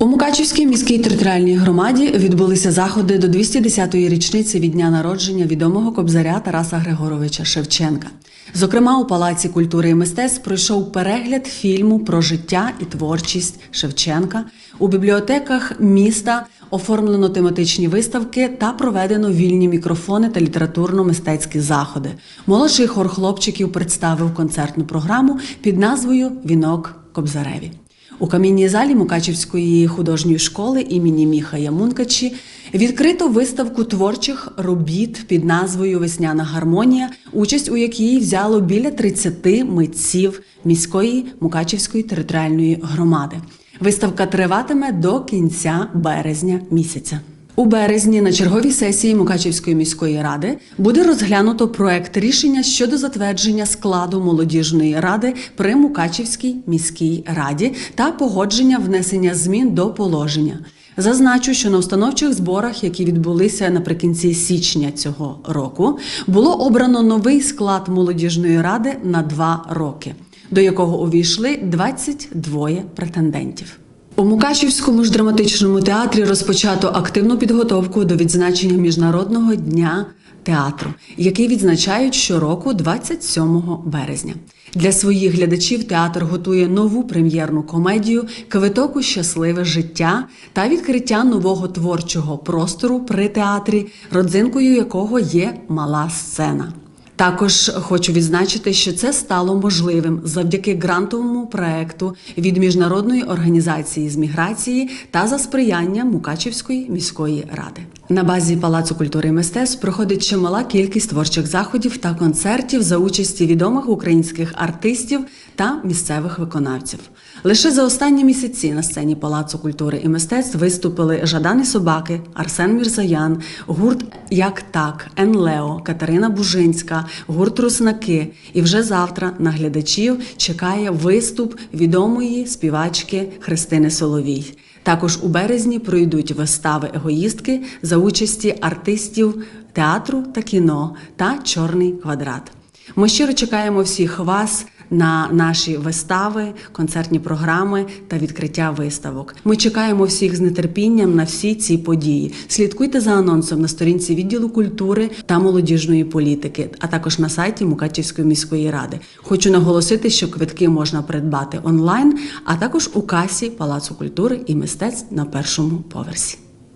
У Мукачівській міській територіальній громаді відбулися заходи до 210-ї річниці від дня народження відомого кобзаря Тараса Григоровича Шевченка. Зокрема, у Палаці культури і мистецтв пройшов перегляд фільму про життя і творчість Шевченка. У бібліотеках міста оформлено тематичні виставки та проведено вільні мікрофони та літературно-мистецькі заходи. Молодший хор хлопчиків представив концертну програму під назвою Вінок Кобзареві. У камінній залі Мукачівської художньої школи імені Міхая Мункачі відкрито виставку творчих робіт під назвою Весняна гармонія, участь у якій взяло біля 30 митців міської Мукачівської територіальної громади. Виставка триватиме до кінця березня місяця. У березні на черговій сесії Мукачівської міської ради буде розглянуто проект рішення щодо затвердження складу молодіжної ради при Мукачівській міській раді та погодження внесення змін до положення. Зазначу, що на установчих зборах, які відбулися наприкінці січня цього року, було обрано новий склад молодіжної ради на два роки, до якого увійшли 22 претендентів. У Мукачівському ж драматичному театрі розпочато активну підготовку до відзначення Міжнародного дня театру, який відзначають щороку 27 березня. Для своїх глядачів театр готує нову прем'єрну комедію Квиток у щасливе життя та відкриття нового творчого простору при театрі, родзинкою якого є мала сцена. Також хочу відзначити, що це стало можливим завдяки грантовому проекту від міжнародної організації з міграції та за сприяння Мукачівської міської ради. На базі Палацу культури і мистецтв проходить чимала кількість творчих заходів та концертів за участі відомих українських артистів та місцевих виконавців. Лише за останні місяці на сцені Палацу культури і мистецтв виступили Жадани Собаки, Арсен Мірзаян, гурт Як так, Енлео, Катерина Бужинська, гурт Руснаки. І вже завтра на глядачів чекає виступ відомої співачки Христини Соловій. Також у березні пройдуть вистави егоїстки за участі артистів театру та кіно та Чорний квадрат. Ми щиро чекаємо всіх вас на наші вистави, концертні програми та відкриття виставок. Ми чекаємо всіх з нетерпінням на всі ці події. Слідкуйте за анонсом на сторінці відділу культури та молодіжної політики, а також на сайті Мукачівської міської ради. Хочу наголосити, що квитки можна придбати онлайн, а також у касі Палацу культури і мистецтв на першому поверсі.